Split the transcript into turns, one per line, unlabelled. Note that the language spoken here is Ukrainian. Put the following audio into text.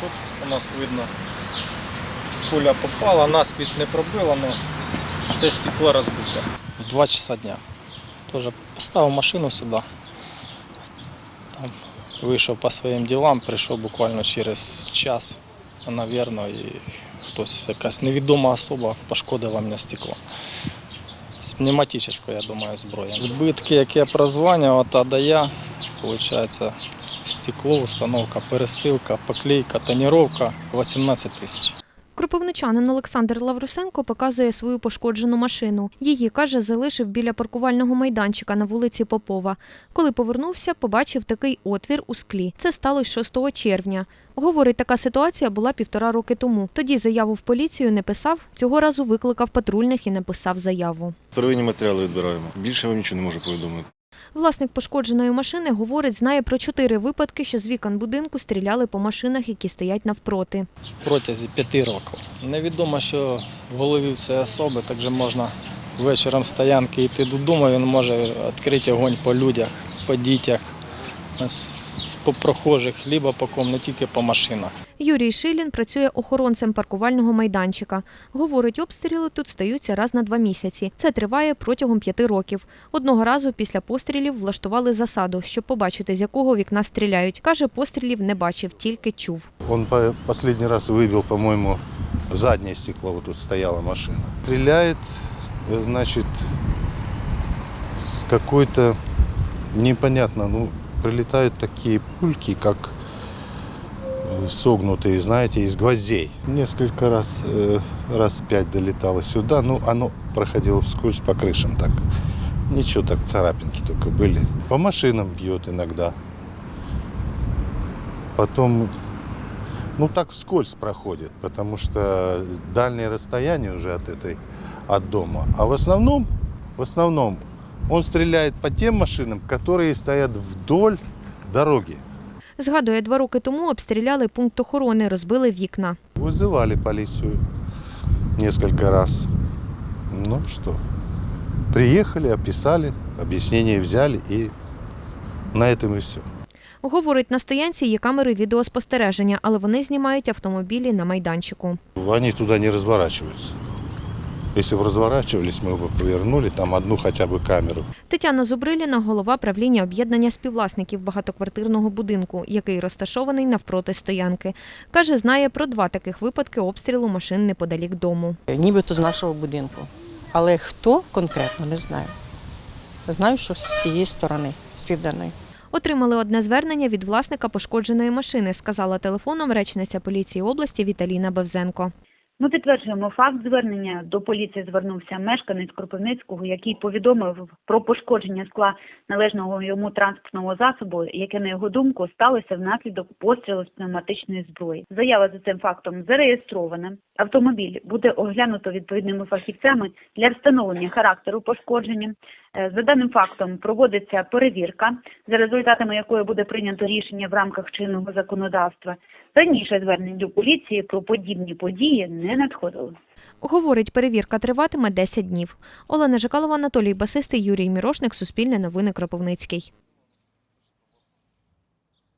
Тут у нас видно, пуля попала, насквозь не пробила, але все стекло розбите. В 2 часа дня. Тоже поставив машину сюди. Там вийшов по своїм ділам, прийшов буквально через час, напевно, і хтось, якась невідома особа пошкодила мене стекло. З пневматичної, я думаю, зброя. Збитки, які я от та до я, виходить, стекло, установка, пересилка, поклейка, тоніровка 18 тисяч.
Кропивничанин Олександр Лаврусенко показує свою пошкоджену машину. Її, каже, залишив біля паркувального майданчика на вулиці Попова. Коли повернувся, побачив такий отвір у склі. Це сталося 6 червня. Говорить, така ситуація була півтора роки тому. Тоді заяву в поліцію не писав, цього разу викликав патрульних і написав заяву.
Первинні матеріали відбираємо. Більше вам нічого не можу повідомити.
Власник пошкодженої машини говорить, знає про чотири випадки, що з вікон будинку стріляли по машинах, які стоять навпроти.
Протязі п'яти років. Невідомо, що в голові цієї особи, так же можна вечором стоянки йти додому, він може відкрити огонь по людях, по дітях, по прохожих, либо по ком, не тільки по машинах.
Юрій Шилін працює охоронцем паркувального майданчика. Говорить, обстріли тут стаються раз на два місяці. Це триває протягом п'яти років. Одного разу після пострілів влаштували засаду, щоб побачити, з якого вікна стріляють. Каже, пострілів не бачив, тільки чув.
Он по- последний раз выбил, по-моему, заднее стекло. Тут стояла машина. Стреляет, э, значит, с какой-то непонятно, ну, прилетают такие пульки, как э, согнутые, знаете, из гвоздей. Несколько раз, э, раз пять долетало сюда, ну, оно проходило вскользь по крышам так. Ничего так, царапинки только были. По машинам бьет иногда. Потом ну так вскользь проходит, потому что дальнее расстояние уже от этой, от дома. А в основном, в основном он стреляет по тем машинам, которые стоят вдоль дороги.
Згадує, два роки тому обстріляли пункт охорони, розбили вікна.
Вызывали полицию несколько раз. Ну что, приехали, описали, объяснение взяли и на этом и все.
Говорить, на стоянці є камери відеоспостереження, але вони знімають автомобілі на майданчику.
Они туда не разворачиваются. Если бы разворачивались, мы бы повернули там одну хотя бы камеру.
Тетяна Зубриліна, голова правління об'єднання співвласників багатоквартирного будинку, який розташований навпроти стоянки. Каже, знає про два таких випадки обстрілу машин неподалік дому.
нібито з нашого будинку. Але хто конкретно не знаю. Знаю, що з цієї сторони, з південної.
Отримали одне звернення від власника пошкодженої машини, сказала телефоном речниця поліції області Віталіна Бевзенко.
Ми підтверджуємо факт звернення. До поліції звернувся мешканець Кропивницького, який повідомив про пошкодження скла належного йому транспортного засобу, яке на його думку сталося внаслідок пострілу з пневматичної зброї. Заява за цим фактом зареєстрована. Автомобіль буде оглянуто відповідними фахівцями для встановлення характеру пошкодження. Е, За даним фактом проводиться перевірка, за результатами якої буде прийнято рішення в рамках чинного законодавства. Раніше звернень до поліції про подібні події не надходило.
Говорить, перевірка триватиме 10 днів. Олена Жикалова, Анатолій Басистий, Юрій Мірошник, Суспільне новини Кропивницький.